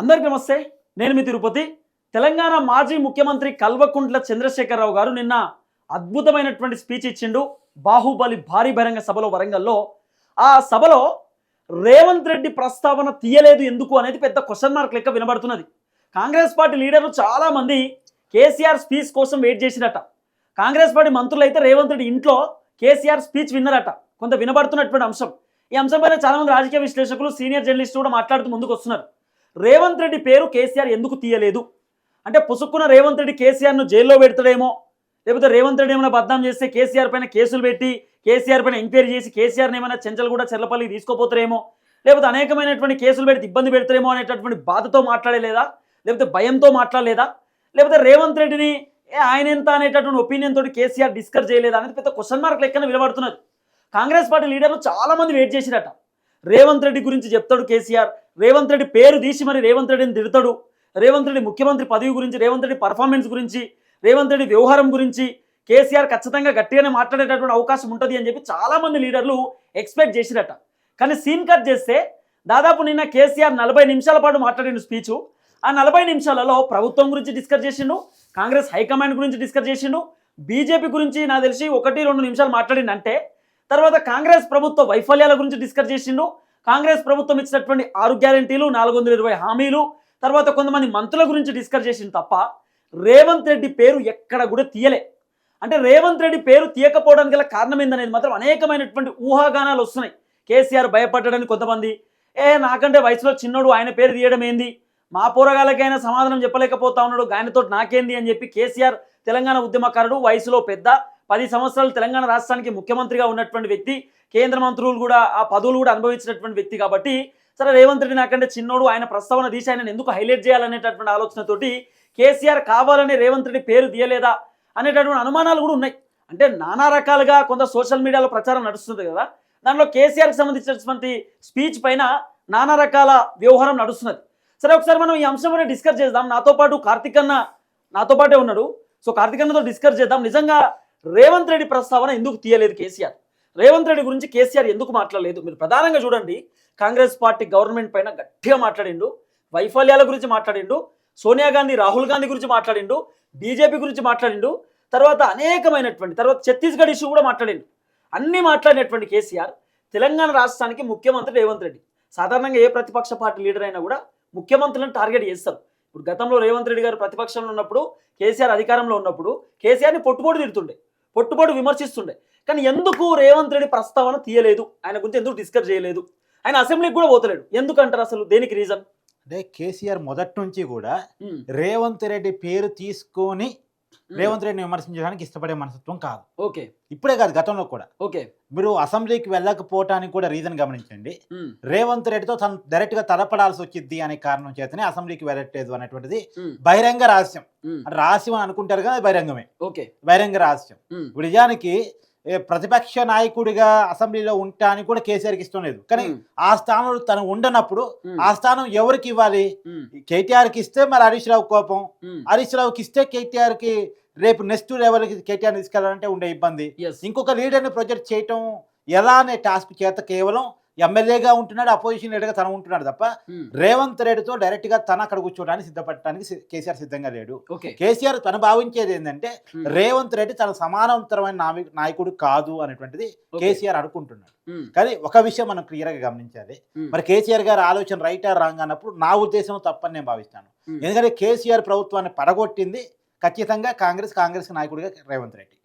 అందరికీ నమస్తే నేను మీ తిరుపతి. తెలంగాణ మాజీ ముఖ్యమంత్రి కల్వకుంట్ల చంద్రశేఖరరావు గారు నిన్న అద్భుతమైనటువంటి స్పీచ్ ఇచ్చిండు. బాహుబలి భారీ బహిరంగ సభలో వరంగల్లో. ఆ సభలో రేవంత్ రెడ్డి ప్రస్తావన తీయలేదు ఎందుకు అనేది పెద్ద క్వశ్చన్ మార్క్ లెక్క వినబడుతున్నది. కాంగ్రెస్ పార్టీ లీడర్లు చాలామంది కేసీఆర్ స్పీచ్ కోసం వెయిట్ చేసిరట కాంగ్రెస్ పార్టీ మంత్రులు అయితే రేవంత్ రెడ్డి ఇంట్లో కేసీఆర్ స్పీచ్ విన్నారట. కొంత వినబడుతున్నటువంటి అంశం. ఈ అంశంపైన చాలామంది రాజకీయ విశ్లేషకులు సీనియర్ జర్నలిస్టులు కూడా మాట్లాడుతూ ముందుకు వస్తున్నారు రేవంత్ రెడ్డి పేరు కేసీఆర్ ఎందుకు తీయలేదు? అంటే పుసుక్కున్న రేవంత్ రెడ్డి కేసీఆర్ను జైల్లో పెడతాడేమో? లేకపోతే రేవంత్ రెడ్డి ఏమైనా బద్నాం చేస్తే కేసీఆర్ పైన కేసులు పెట్టి కేసీఆర్ పైన ఎంక్వైరీ చేసి కేసీఆర్ని ఏమైనా చెంచల్ కూడా చెర్లపల్లి తీసుకోపోతారేమో? లేకపోతే అనేకమైనటువంటి కేసులు పెడితే ఇబ్బంది పెడతారేమో అనేటటువంటి బాధతో మాట్లాడలేదా? లేకపోతే భయంతో మాట్లాడలేదా? లేకపోతే రేవంత్ రెడ్డిని ఏ ఆయన ఎంత? అనేటటువంటి ఒపీనియన్ తోటి కేసీఆర్ డిస్కస్ చేయలేదా? అనేది పెద్ద క్వశ్చన్ మార్క్ లెక్కన వినబడుతున్నది. కాంగ్రెస్ పార్టీ లీడర్లు చాలామంది వెయిట్ చేసిరట. రేవంత్ రెడ్డి గురించి చెప్తాడు కేసీఆర్. రేవంత్ రెడ్డి పేరు తీసి మరి రేవంత్ రెడ్డిని తిడతాడు. రేవంత్ రెడ్డి ముఖ్యమంత్రి పదవి గురించి రేవంత్ రెడ్డి పర్ఫార్మెన్స్ గురించి రేవంత్ రెడ్డి వ్యవహారం గురించి కేసీఆర్ ఖచ్చితంగా గట్టిగానే మాట్లాడేటటువంటి అవకాశం ఉంటుంది అని చెప్పి చాలామంది లీడర్లు ఎక్స్పెక్ట్ చేసిరట. కానీ సీన్ కట్ చేస్తే దాదాపు నిన్న కేసీఆర్ నలభై నిమిషాల పాటు మాట్లాడిన స్పీచ్ ఆ నలభై నిమిషాలలో ప్రభుత్వం గురించి డిస్కస్ చేసిండు కాంగ్రెస్ హైకమాండ్ గురించి డిస్కస్ చేసిండు బీజేపీ గురించి నాకు తెలిసి ఒకటి రెండు నిమిషాలు మాట్లాడిందంటే తర్వాత కాంగ్రెస్ ప్రభుత్వ వైఫల్యాల గురించి డిస్కస్ చేసిండు కాంగ్రెస్ ప్రభుత్వం ఇచ్చినటువంటి ఆరు గ్యారంటీలు నాలుగు వందల ఇరవై హామీలు తర్వాత కొంతమంది మంత్రుల గురించి డిస్కస్ చేసింది తప్ప రేవంత్ రెడ్డి పేరు ఎక్కడ కూడా తీయలే. అంటే రేవంత్ రెడ్డి పేరు తీయకపోవడానికి గల కారణం ఏందనేది మాత్రం అనేకమైనటువంటి ఊహాగానాలు వస్తున్నాయి. కేసీఆర్ భయపడ్డాడని కొంతమంది ఏ నాకంటే వయసులో చిన్నోడు ఆయన పేరు తీయడం ఏంది? మా పోరగాళ్ళకైనా సమాధానం చెప్పలేకపోతా ఉన్నాడు ఆయనతో నాకేంది? అని చెప్పి కేసీఆర్ తెలంగాణ ఉద్యమకారుడు వయసులో పెద్ద పది సంవత్సరాలు తెలంగాణ రాష్ట్రానికి ముఖ్యమంత్రిగా ఉన్నటువంటి వ్యక్తి కేంద్ర మంత్రులు కూడా ఆ పదవులు కూడా అనుభవించినటువంటి వ్యక్తి కాబట్టి సరే రేవంత్ రెడ్డి నాకంటే చిన్నోడు ఆయన ప్రస్తావన తీసి ఆయన ఎందుకు హైలైట్ చేయాలనేటటువంటి ఆలోచనతోటి కేసీఆర్ కావాలని రేవంత్ రెడ్డి పేరు తీయలేదా అనేటటువంటి అనుమానాలు కూడా ఉన్నాయి. అంటే నానా రకాలుగా కొంత సోషల్ మీడియాలో ప్రచారం నడుస్తుంది కదా దానిలో కేసీఆర్కి సంబంధించినటువంటి స్పీచ్ పైన నానా రకాల వ్యవహారం నడుస్తున్నది. సరే ఒకసారి మనం ఈ అంశం డిస్కస్ చేద్దాం. నాతో పాటు కార్తిక్ అన్న నాతో పాటే ఉన్నాడు. సో కార్తిక్ అన్నతో డిస్కస్ చేద్దాం. నిజంగా రేవంత్ రెడ్డి ప్రస్తావన ఎందుకు తీయలేదు కేసీఆర్? రేవంత్ రెడ్డి గురించి కేసీఆర్ ఎందుకు మాట్లాడలేదు? మీరు ప్రధానంగా చూడండి కాంగ్రెస్ పార్టీ గవర్నమెంట్ పైన గట్టిగా మాట్లాడిండు వైఫల్యాల గురించి మాట్లాడిండు సోనియా గాంధీ రాహుల్ గాంధీ గురించి మాట్లాడిండు బీజేపీ గురించి మాట్లాడిండు తర్వాత అనేకమైనటువంటి తర్వాత ఛత్తీస్గఢ్ ఇష్యూ కూడా మాట్లాడిండు. అన్నీ మాట్లాడినటువంటి కేసీఆర్ తెలంగాణ రాష్ట్రానికి ముఖ్యమంత్రి రేవంత్ రెడ్డి. సాధారణంగా ఏ ప్రతిపక్ష పార్టీ లీడర్ అయినా కూడా ముఖ్యమంత్రులను టార్గెట్ చేస్తారు. ఇప్పుడు గతంలో రేవంత్ రెడ్డి గారు ప్రతిపక్షంలో ఉన్నప్పుడు కేసీఆర్ అధికారంలో ఉన్నప్పుడు కేసీఆర్ని పొట్టుపోటు తిడుతుండే. పొట్టుపోటు విమర్శిస్తుండే. కానీ ఎందుకు రేవంత్ రెడ్డి ప్రస్తావన తీయలేదు? ఆయన గురించి ఎందుకు డిస్కస్ చేయలేదు? ఆయన అసెంబ్లీకి కూడా పోతలేడు. ఎందుకంటారు అసలు దేనికి రీజన్ అంటే కేసీఆర్ మొదటి నుంచి కూడా రేవంత్ రెడ్డి పేరు తీసుకొని రేవంత్ రెడ్డిని విమర్శించడానికి ఇష్టపడే మనస్తత్వం కాదు. ఓకే. ఇప్పుడే కాదు గతంలో కూడా. ఓకే. మీరు అసెంబ్లీకి వెళ్ళకపోవటానికి కూడా రీజన్ గమనించండి. రేవంత్ రెడ్డితో తను డైరెక్ట్గా తలపడాల్సి వచ్చింది అనే కారణం చేతనే అసెంబ్లీకి వెళ్ళట్లేదు అనేటువంటిది బహిరంగ రహస్యం. అంటే రహస్యం అని అనుకుంటారు కదా బహిరంగమే. ఓకే. బహిరంగ రహస్యం. ఇప్పుడు నిజానికి ప్రతిపక్ష నాయకుడిగా అసెంబ్లీలో ఉండటానికి కూడా కేసీఆర్కి ఇష్టం లేదు. కానీ ఆ స్థానంలో తను ఉండనప్పుడు ఆ స్థానం ఎవరికి ఇవ్వాలి? కేటీఆర్కి ఇస్తే మరి హరీష్ రావు కోపం. హరీష్ రావుకి ఇస్తే కేటీఆర్కి రేపు నెక్స్ట్ లెవెల్కి కేటీఆర్ తీసుకెళ్ళాలంటే ఉండే ఇబ్బంది. ఇంకొక లీడర్ని ప్రొజెక్ట్ చేయటం ఎలా అనే టాస్క్ చేత కేవలం ఎమ్మెల్యేగా ఉంటున్నాడు అపోజిషన్ లీడర్గా తను ఉంటున్నాడు తప్ప రేవంత్ రెడ్డితో డైరెక్ట్గా తన అక్కడ కూర్చోడానికి సిద్ధపడటానికి కేసీఆర్ సిద్ధంగా లేడు. కేసీఆర్ తను భావించేది ఏంటంటే రేవంత్ రెడ్డి తన సమానాంతరమైన నావి- నాయకుడు కాదు అనేటువంటిది కేసీఆర్ అనుకుంటున్నాడు. కానీ ఒక విషయం మనం క్లియర్గా గమనించాలి. మరి కేసీఆర్ గారి ఆలోచన రైట్ ఆర్ రాంగ్ అన్నప్పుడు నా ఉద్దేశం తప్పని నేను భావిస్తాను. ఎందుకంటే కేసీఆర్ ప్రభుత్వాన్ని పడగొట్టింది ఖచ్చితంగా కాంగ్రెస్ కాంగ్రెస్ నాయకుడిగా రేవంత్ రెడ్డి.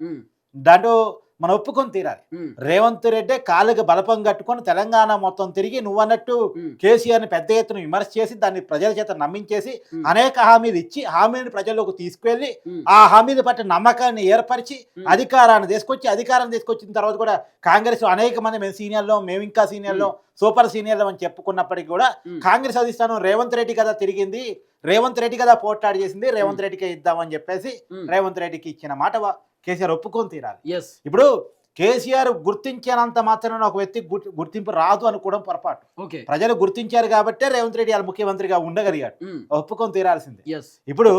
దాంట్లో మనం ఒప్పుకొని తీరాలి. రేవంత్ రెడ్డి కాళ్ళకి బలపం కట్టుకొని తెలంగాణ మొత్తం తిరిగి నువ్వన్నట్టు కేసీఆర్ని పెద్ద ఎత్తున విమర్శ చేసి దాన్ని ప్రజల చేత నమ్మించేసి అనేక హామీలు ఇచ్చి హామీని ప్రజల్లోకి తీసుకువెళ్ళి ఆ హామీని పట్ల నమ్మకాన్ని ఏర్పరిచి అధికారాన్ని తీసుకొచ్చి అధికారం తీసుకొచ్చిన తర్వాత కూడా కాంగ్రెస్ అనేక మంది మేము సీనియర్లో మేము ఇంకా సీనియర్లో సూపర్ సీనియర్లు అని చెప్పుకున్నప్పటికీ కూడా కాంగ్రెస్ అధిష్టానం రేవంత్ రెడ్డి కదా తిరిగింది రేవంత్ రెడ్డి కదా పోట్లాడి చేసింది రేవంత్ రెడ్డికే ఇద్దామని చెప్పేసి రేవంత్ రెడ్డికి ఇచ్చిన మాట కేసీఆర్ ఒప్పుకొని తీరాలి. ఎస్ ఇప్పుడు కేసీఆర్ గుర్తించినంత మాత్రాన ఒక వ్యక్తి గుర్తి- గుర్తింపు రాదు అనుకోవడం పొరపాటు. ఓకే ప్రజలు గుర్తించారు కాబట్టే రేవంత్ రెడ్డి వాళ్ళ ముఖ్యమంత్రిగా ఉండగలిగాడు. ఒప్పుకొని తీరాల్సిందే. ఇప్పుడు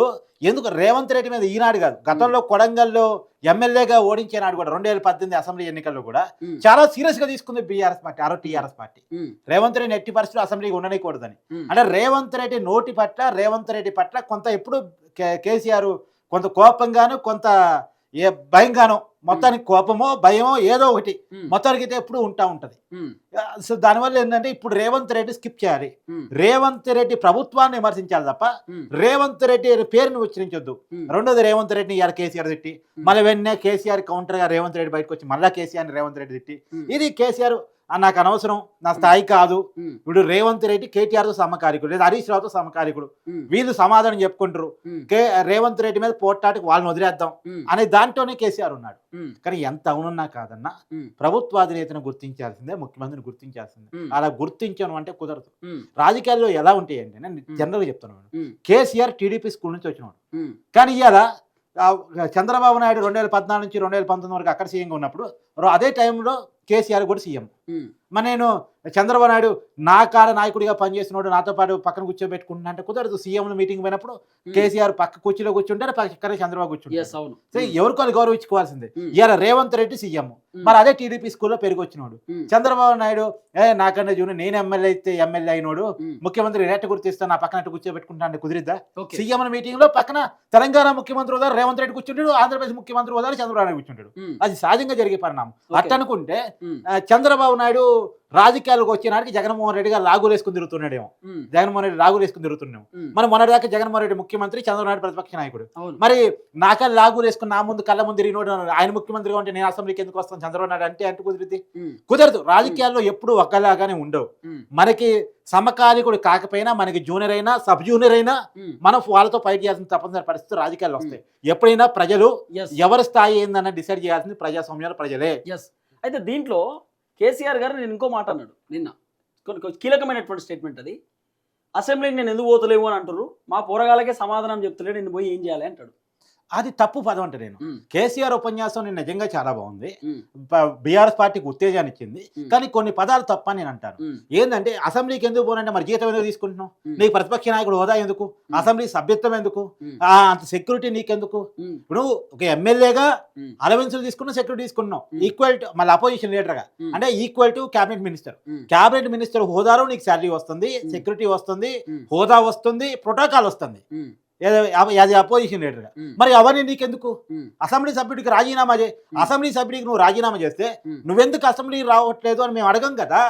ఎందుకు రేవంత్ రెడ్డి మీద ఈనాడు కాదు గతంలో కొడంగల్లో ఎమ్మెల్యేగా ఓడించే నాడు కూడా రెండు వేల పద్దెనిమిది అసెంబ్లీ ఎన్నికల్లో కూడా చాలా సీరియస్గా తీసుకుంది బీఆర్ఎస్ పార్టీ ఆరో టీఆర్ఎస్ పార్టీ. రేవంత్ రెడ్డి ఎట్టి పరిస్థితులు అసెంబ్లీకి ఉండనికూడదని అంటే రేవంత్ రెడ్డి నోటి పట్ల రేవంత్ రెడ్డి పట్ల కొంత ఎప్పుడు కేసీఆర్ కొంత కోపంగాను కొంత ఏ భయంగాను మొత్తానికి కోపమో భయమో ఏదో ఒకటి మొత్తానికి అయితే ఎప్పుడు ఉంటా ఉంటది. సో దానివల్ల ఏంటంటే ఇప్పుడు రేవంత్ రెడ్డి స్కిప్ చేయాలి. రేవంత్ రెడ్డి ప్రభుత్వాన్ని విమర్శించాలి తప్ప రేవంత్ రెడ్డి పేరుని ఉచ్చరించొద్దు రెండోది రేవంత్ రెడ్డిని ఇవాళ కేసీఆర్ తిట్టి మళ్ళీ వెంటనే కేసీఆర్ కౌంటర్గా రేవంత్ రెడ్డి బయటకు వచ్చి మళ్ళీ కేసీఆర్ రేవంత్ రెడ్డి తిట్టి ఇది కేసీఆర్ "ఆ, నాకు అనవసరం. నా స్థాయి కాదు. ఇప్పుడు రేవంత్ రెడ్డి కేటీఆర్తో సమకాలికుడు లేదా హరీష్ రావుతో సమకాలికుడు. వీళ్ళు సమాధానం చెప్పుకుంటారు. కే రేవంత్ రెడ్డి మీద పోట్లాటకి వాళ్ళని వదిలేద్దాం అనే దాంట్లోనే కేసీఆర్ ఉన్నాడు. కానీ ఎంత అవునున్నా కాదన్నా ప్రభుత్వాధినేతను గుర్తించాల్సిందే ముఖ్యమంత్రిని గుర్తించాల్సిందే. అలా గుర్తించను అంటే కుదరదు. రాజకీయాల్లో ఎలా ఉంటాయి అంటే నేను జనరల్గా చెప్తున్నాను కేసీఆర్ టీడీపీ స్కూల్ నుంచి వచ్చినాడు కానీ ఇవాళ చంద్రబాబు నాయుడు రెండు వేల పద్నాలుగు నుంచి రెండు వేల పంతొమ్మిది వరకు అక్కడ సీఎంగా ఉన్నప్పుడు అదే టైంలో కేసీఆర్ కూడా సీఎం. మరి నేను చంద్రబాబు నాయుడు నా కాడ నాయకుడిగా పనిచేస్తున్నాడు నాతో పాటు పక్కన కూర్చోబెట్టుకుంటున్నా అంటే కుదరదు. సీఎం మీటింగ్ పోయినప్పుడు కేసీఆర్ పక్క కుర్చీలో కూర్చుంటారు పక్కన చంద్రబాబు కూర్చుంటారు సో ఎవరికో గౌరవించుకోవాల్సిందే. ఇవాళ రేవంత్ రెడ్డి సీఎం. మరి అదే టీడీపీ స్కూల్లో పెరిగి వచ్చినాడు చంద్రబాబు నాయుడు ఏ నాకన్నా జూని నేను ఎమ్మెల్యే అయితే ఎమ్మెల్యే అయినోడు ముఖ్యమంత్రి రేట గుర్తిస్తా నా పక్కన కూర్చోబెట్టుకుంటా అంటే కుదిరిద్దా? సీఎం మీటింగ్లో పక్కన తెలంగాణ ముఖ్యమంత్రి హోదా రేవంత్ రెడ్డి కూర్చుంటాడు ఆంధ్రప్రదేశ్ ముఖ్యమంత్రి హోదా చంద్రబాబు నాయుడు కూర్చుంటాడు. అది సహజంగా జరిగే పరిణామం. అట్ట అనుకుంటే ఆ, చంద్రబాబు నాయుడు రాజకీయాలకు వచ్చినాడికి జగన్మోహన్ రెడ్డి గారు లాగులు వేసుకుని తిరుగుతున్నాడేమో జగన్మోహన్ రెడ్డి లాగులు వేసుకుని తిరుగుతున్నాం మరి మొన్నటిదాకా జగన్మోహన్ రెడ్డి ముఖ్యమంత్రి చంద్రబాబు నాయుడు ప్రతిపక్ష నాయకుడు. మరి నాకల్ లాగులు వేసుకుని నా ముందు కళ్ళ ముందు తిరిగినోడు ఆయన ముఖ్యమంత్రిగా ఉంటే నేను అసెంబ్లీకి ఎందుకు వస్తాను? చంద్రబాబు నాయుడు అంటే అంటే కుదిరిద్ది కుదరదు. రాజకీయాల్లో ఎప్పుడు ఒక్కలాగానే ఉండవు. మనకి సమకాలికుడు కాకపోయినా మనకి జూనియర్ అయినా సబ్ జూనియర్ అయినా మనం వాళ్ళతో ఫైట్ చేయాల్సిన తప్పనిసరి పరిస్థితి రాజకీయాల్లో వస్తాయి. ఎప్పుడైనా ప్రజలు ఎవరి స్థాయి ఏందన్న డిసైడ్ చేయాల్సింది ప్రజాస్వామ్యాలు ప్రజలే. అయితే దీంట్లో కేసీఆర్ గారు నేను ఇంకో మాట అన్నాడు నిన్న. కొన్ని కీలకమైనటువంటి స్టేట్మెంట్ అది. అసెంబ్లీకి నేను ఎందుకు పోతలేవు అని అంటారు మా పోరగాళ్ళకే సమాధానం చెప్తలేడు నేను పోయి ఏం చేయాలి అంటాడు. అది తప్పు పదం అంటే నేను. కేసీఆర్ ఉపన్యాసం నేను నిజంగా చాలా బాగుంది. బీఆర్ఎస్ పార్టీకి ఉత్తేజాన్ని ఇచ్చింది. కానీ కొన్ని పదాలు తప్ప నేను అంటాను. ఏంటంటే అసెంబ్లీకి ఎందుకు పోనంటే మరి జీతం ఎందుకు తీసుకుంటున్నావు? నీకు ప్రతిపక్ష నాయకుడు హోదా ఎందుకు? అసెంబ్లీ సభ్యత్వం ఎందుకు? అంత సెక్యూరిటీ నీకెందుకు? ఇప్పుడు ఒక ఎమ్మెల్యేగా అలవెన్సులు తీసుకున్న సెక్యూరిటీ తీసుకున్నావు. ఈక్వల్ టు మళ్ళీ అపోజిషన్ లీడర్గా అంటే equal to cabinet minister cabinet minister హోదాలో నీకు శాలరీ వస్తుంది. సెక్యూరిటీ వస్తుంది హోదా వస్తుంది ప్రోటోకాల్ వస్తుంది. అది అపోజిషన్ లీడర్గా మరి అవన్నీ నీకెందుకు? అసెంబ్లీ సభ్యుడికి రాజీనామా ఉమ్. అసెంబ్లీ సభ్యుడికి నువ్వు రాజీనామా చేస్తే నువ్వెందుకు అసెంబ్లీ రావట్లేదు అని మేము అడగం కదా.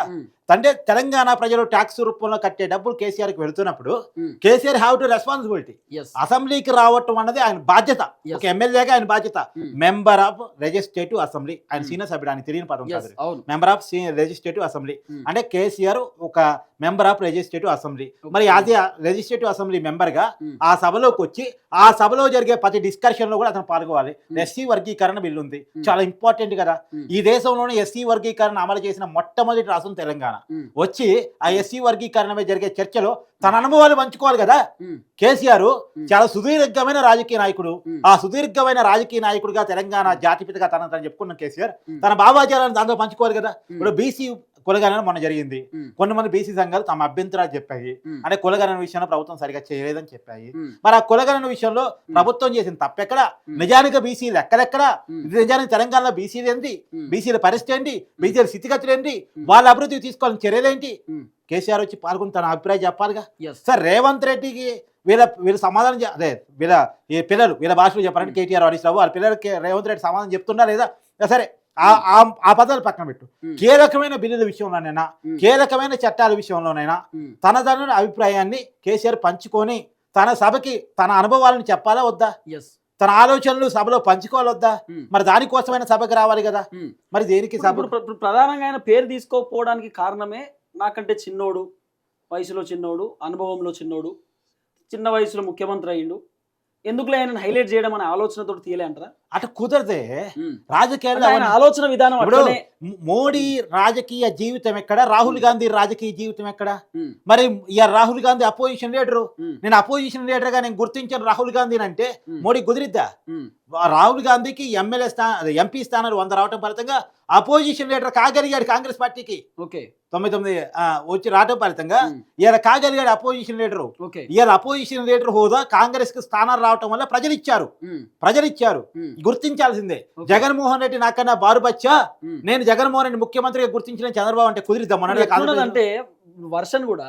అంటే తెలంగాణ ప్రజలు ట్యాక్స్ రూపంలో కట్టే డబ్బులు కేసీఆర్కి వెళుతున్నప్పుడు um, KCR have to responsibility అసెంబ్లీకి రావటం అన్నది ఆయన బాధ్యత. ఒక ఎమ్మెల్యేగా ఆయన బాధ్యత మెంబర్ ఆఫ్ లెజిస్లేటివ్ అసెంబ్లీ ఆయన Hmm. సీనియర్ సభ్యుడు ఆయన తెలియని పదం కాదు member of legislative assembly Hmm. అంటే కేసీఆర్ ఒక మెంబర్ ఆఫ్ లెజిస్లేటివ్ అసెంబ్లీ మరి. అది లెజిస్లేటివ్ అసెంబ్లీ మెంబర్గా Hmm. ఆ సభలోకి వచ్చి ఆ సభలో జరిగే ప్రతి డిస్కషన్లో కూడా అతను పాల్గొవాలి Hmm. ఎస్సీ వర్గీకరణ బిల్లు ఉంది Hmm. చాలా ఇంపార్టెంట్ కదా Hmm. ఈ దేశంలోనే ఎస్సీ వర్గీకరణ అమలు చేసిన మొట్టమొదటి రాష్ట్రం తెలంగాణ వచ్చి ఆ ఎస్సీ వర్గీకరణ మీద జరిగే చర్చలో తన అనుభవాలు పంచుకోవాలి కదా? కేసీఆర్. చాలా సుదీర్ఘమైన రాజకీయ నాయకుడు. ఆ సుదీర్ఘమైన రాజకీయ నాయకుడిగా తెలంగాణ జాతిపితగా తన తను చెప్పుకున్న కేసీఆర్ తన భావాచారాన్ని దాంతో పంచుకోవాలి కదా? ఇప్పుడు బీసీ కులగణన మొన్న జరిగింది. ఉమ్, కొంతమంది బీసీ సంఘాలు తమ అభ్యంతరాలు చెప్పాయి. అంటే కులగణన విషయంలో ప్రభుత్వం సరిగా చేయలేదని చెప్పాయి. మరి ఆ కులగణన విషయంలో ప్రభుత్వం చేసిన తప్పెక్కడ. నిజానికి బీసీలు ఎక్కడెక్కడ? నిజానికి తెలంగాణలో బీసీలు ఏంటి? బీసీల పరిస్థితి ఏంటి? బీసీల స్థితిగతులు ఏంటి? వాళ్ళ అభివృద్ధికి తీసుకోవాలని చర్యలేంటి కేసీఆర్ వచ్చి పాల్గొని తన అభిప్రాయం చెప్పాలిగా? సార్ రేవంత్ రెడ్డికి వీళ్ళ వీళ్ళ సమాధానం అదే వీళ్ళ ఈ పిల్లలు వీళ్ళ భాషలో చెప్పాలంటే కేటీఆర్ హరీష్ రావు వాళ్ళ పిల్లలకి రేవంత్ రెడ్డి సమాధానం చెప్తున్నా లేదా? సరే ఆ పదాలు పక్కన పెట్టు. కీలకమైన బిల్లుల విషయంలోనైనా కీలకమైన చట్టాల విషయంలోనైనా తన తన అభిప్రాయాన్ని కేసీఆర్ పంచుకొని తన సభకి తన అనుభవాలను చెప్పాలా వద్దా? తన ఆలోచనలు సభలో పంచుకోవాలి వద్దా? ఉమ్, మరి దానికోసమైన సభకి రావాలి కదా. మరి దేనికి సభ ప్రధానంగా ఆయన పేరు తీసుకోకపోవడానికి కారణమే నాకంటే చిన్నోడు వయసులో చిన్నోడు అనుభవంలో చిన్నోడు చిన్న వయసులో ముఖ్యమంత్రి అయ్యిండు. ఎందుకులే ఆయన హైలైట్ చేయడం అనే ఆలోచనతో తీయలే అంటారా? అటు కుదరదే. రాజకీయాల్లో ఆలోచన విధానం ఇప్పుడు మోడీ రాజకీయ జీవితం ఎక్కడ? రాహుల్ గాంధీ రాజకీయ జీవితం ఎక్కడ? మరి ఇక రాహుల్ గాంధీ అపోజిషన్ లీడరు నేను అపోజిషన్ లీడర్గా నేను గుర్తించాను రాహుల్ గాంధీని అంటే మోడీ కుదిరిద్దా? రాహుల్ గాంధీకి ఎమ్మెల్యే స్థాన ఎంపీ స్థానాలు వంద రావటం ఫలితంగా అపోజిషన్ లీడర్ కాగలిగాడు కాంగ్రెస్ పార్టీకి. ఓకే. తొమ్మిది తొమ్మిది వచ్చి రావటం ఫలితంగా ఈయన కాగలిగాడు అపోజిషన్ లీడరు ఇవాళ అపోజిషన్ లీడర్ హోదా కాంగ్రెస్కి స్థానాలు రావటం వల్ల ప్రజలు ఇచ్చారు ప్రజలు ఇచ్చారు గుర్తించాల్సిందే. జగన్మోహన్ రెడ్డి నాకన్నా బారు బచ్చా. ఉమ్. నేను జగన్మోహన్ రెడ్డి ముఖ్యమంత్రిగా గుర్తించిన చంద్రబాబు అంటే కుదిరిద్దాం ఎట్లున్నదంటే వర్షన్ కూడా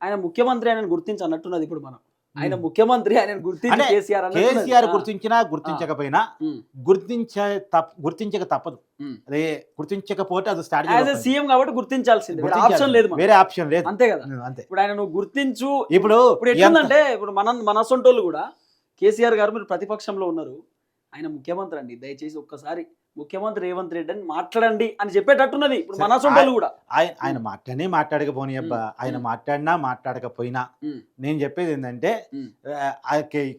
ఆయన ముఖ్యమంత్రి ఆయన గుర్తించి అన్నట్టున్నది ఇప్పుడు మనం. ఆయన ముఖ్యమంత్రి ఆయన గుర్తించి అంటే కేసీఆర్ గుర్తించినా గుర్తించకపోయినా గుర్తించే గుర్తించక తప్పదు. అదే గుర్తించకపోతే అది స్టార్ట్ సీఎం కాబట్టి గుర్తించాల్సింది. ఆప్షన్ లేదు. వేరే ఆప్షన్ లేదు. అంతే కదా. అంతే. ఇప్పుడు ఆయన నువ్వు గుర్తించు. ఇప్పుడు ఇప్పుడు ఎట్లుందంటే ఇప్పుడు మన మన సొంటోళ్ళు కూడా కేసీఆర్ గారు మీరు ప్రతిపక్షంలో ఉన్నారు. ఆయన ముఖ్యమంత్రి అండి దయచేసి ఒక్కసారి ముఖ్యమంత్రి రేవంత్ రెడ్డి అని మాట్లాడండి అని చెప్పేటట్టున్నది. ఇప్పుడు కూడా. ఆయన ఆయన మాట్లాడి మాట్లాడకపోని అబ్బా ఆయన. మాట్లాడినా మాట్లాడకపోయినా నేను చెప్పేది ఏంటంటే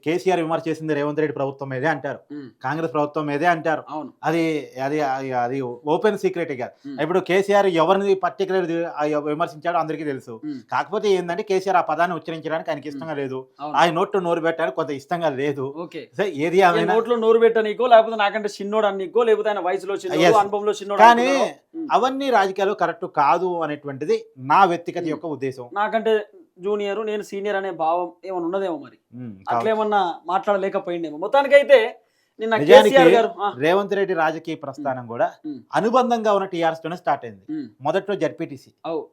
కేసీఆర్ విమర్శ చేసింది రేవంత్ రెడ్డి ప్రభుత్వం మీదే అంటారు. కాంగ్రెస్ ప్రభుత్వం మీదే అంటారు. అది అది అది- ఓపెన్ సీక్రెట్ కాదు. ఇప్పుడు కేసీఆర్ ఎవరిని పర్టికులర్ విమర్శించాడో అందరికీ తెలుసు. కాకపోతే ఏంటంటే కేసీఆర్ ఆ పదాన్ని ఉచ్చరించడానికి ఆయనకి ఇష్టంగా లేదు. ఆయన నోట్లో నోరు పెట్టడానికి కొంత ఇష్టంగా లేదు. ఏది నోట్లో నోరు పెట్టనీకో లేకపోతే నాకంటే చిన్నోడు అన్నీకో లేకపోతే ఆయన వయసులో. అనుభవంలో చిన్నోడు కానీ. ఉమ్. అవన్నీ రాజకీయాలు కరెక్ట్ కాదు అనేటువంటిది నా వ్యక్తిగత ఉమ్. యొక్క ఉద్దేశం నాకంటే జూనియర్ నేను సీనియర్ అనే భావం ఏమైనా ఉన్నదేమో మరి ఉమ్, అట్లేమన్నా మాట్లాడలేకపోయిండేమో మొత్తానికైతే రేవంత్ రెడ్డి రాజకీయ ప్రస్థానం కూడా. అనుబంధంగా ఉన్న టీఆర్ఎస్ తోనే స్టార్ట్ అయింది. మొదట్లో జడ్పీటీసీ.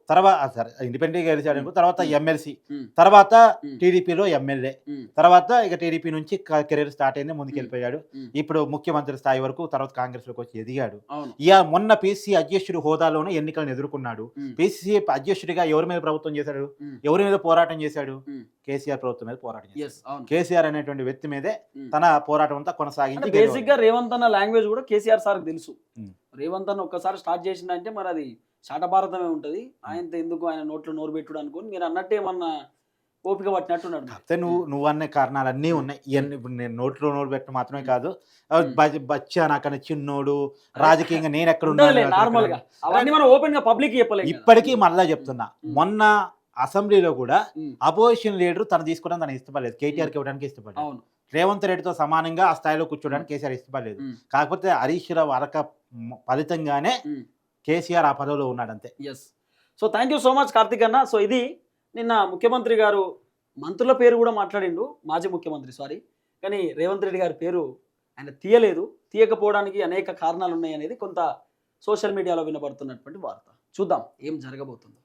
తర్వాత ఇండిపెండెంట్గా గెలిచాడు తర్వాత. ఎమ్మెల్సీ. తర్వాత టీడీపీలో ఎమ్మెల్యే. తర్వాత ఇక టీడీపీ నుంచి కెరీర్ స్టార్ట్ అయింది ముందుకు వెళ్ళిపోయాడు. ఉమ్. ఇప్పుడు ముఖ్యమంత్రి స్థాయి వరకు తర్వాత కాంగ్రెస్లోకి వచ్చి ఎదిగాడు. ఇక మొన్న పిసిసి అధ్యక్షుడు హోదాలోనే ఎన్నికలను ఎదుర్కొన్నాడు. పిసిసి అధ్యక్షుడిగా ఎవరి మీద ప్రభుత్వం చేశాడు? ఎవరి మీద పోరాటం చేశాడు. కేసీఆర్ ప్రభుత్వం మీద పోరాటం చేశాడు. కేసీఆర్ అనేటువంటి వ్యక్తి మీదే. తన పోరాటం అంతా అంటే బేసిక్గా రేవంత్ అన్న లాంగ్వేజ్ కూడా కేసీఆర్ సార్ తెలుసు. రేవంత్ అన్న ఒక్కసారి స్టార్ట్ చేసిందంటే మరి అది శాట భారతమే ఉంటది. ఆయనతో ఎందుకు ఆయన నోట్లో నోరు పెట్టుడు అనుకోని మీరు అన్నట్టు ఏమన్నా ఓపిక పట్టినట్టున్నాడు. కాకపోతే నువ్వు నువ్వు అనే కారణాలు అన్నీ ఉన్నాయి. ఇవన్నీ ఇప్పుడు నేను నోట్లో నోటు పెట్టడం మాత్రమే కాదు. బచ్చా నాకన్నా చిన్నోడు రాజకీయంగా నేను ఎక్కడ ఉంటుందిలే ఉన్నాను నార్మల్గా. అవన్నీ మనం ఓపెన్గా పబ్లిక్ చెప్పలేదు. ఇప్పటికీ మళ్ళా చెప్తున్నా. మొన్న అసెంబ్లీలో కూడా అపోజిషన్ లీడర్ తను తీసుకోవడం తనకి ఇష్టపడలేదు. కేటీఆర్కి ఇవ్వడానికి ఇష్టపడలేదు. రేవంత్ రెడ్డితో సమానంగా ఆ స్థాయిలో కూర్చోడానికి కేసీఆర్ ఇష్టపడలేదు కాకపోతే హరీష్ రావు అరక ఫలితంగానే. కేసీఆర్ ఆ పదవిలో ఉన్నాడు అంతే yes so thank you so much Karthik అన్న. సో ఇది నిన్న ముఖ్యమంత్రి గారు మంత్రుల పేరు కూడా మాట్లాడిండు మాజీ ముఖ్యమంత్రి సారీ కానీ రేవంత్ రెడ్డి గారి పేరు ఆయన తీయలేదు. తీయకపోవడానికి అనేక కారణాలు ఉన్నాయి అనేది కొంత సోషల్ మీడియాలో వినబడుతున్నటువంటి వార్త. చూద్దాం ఏం జరగబోతుందో.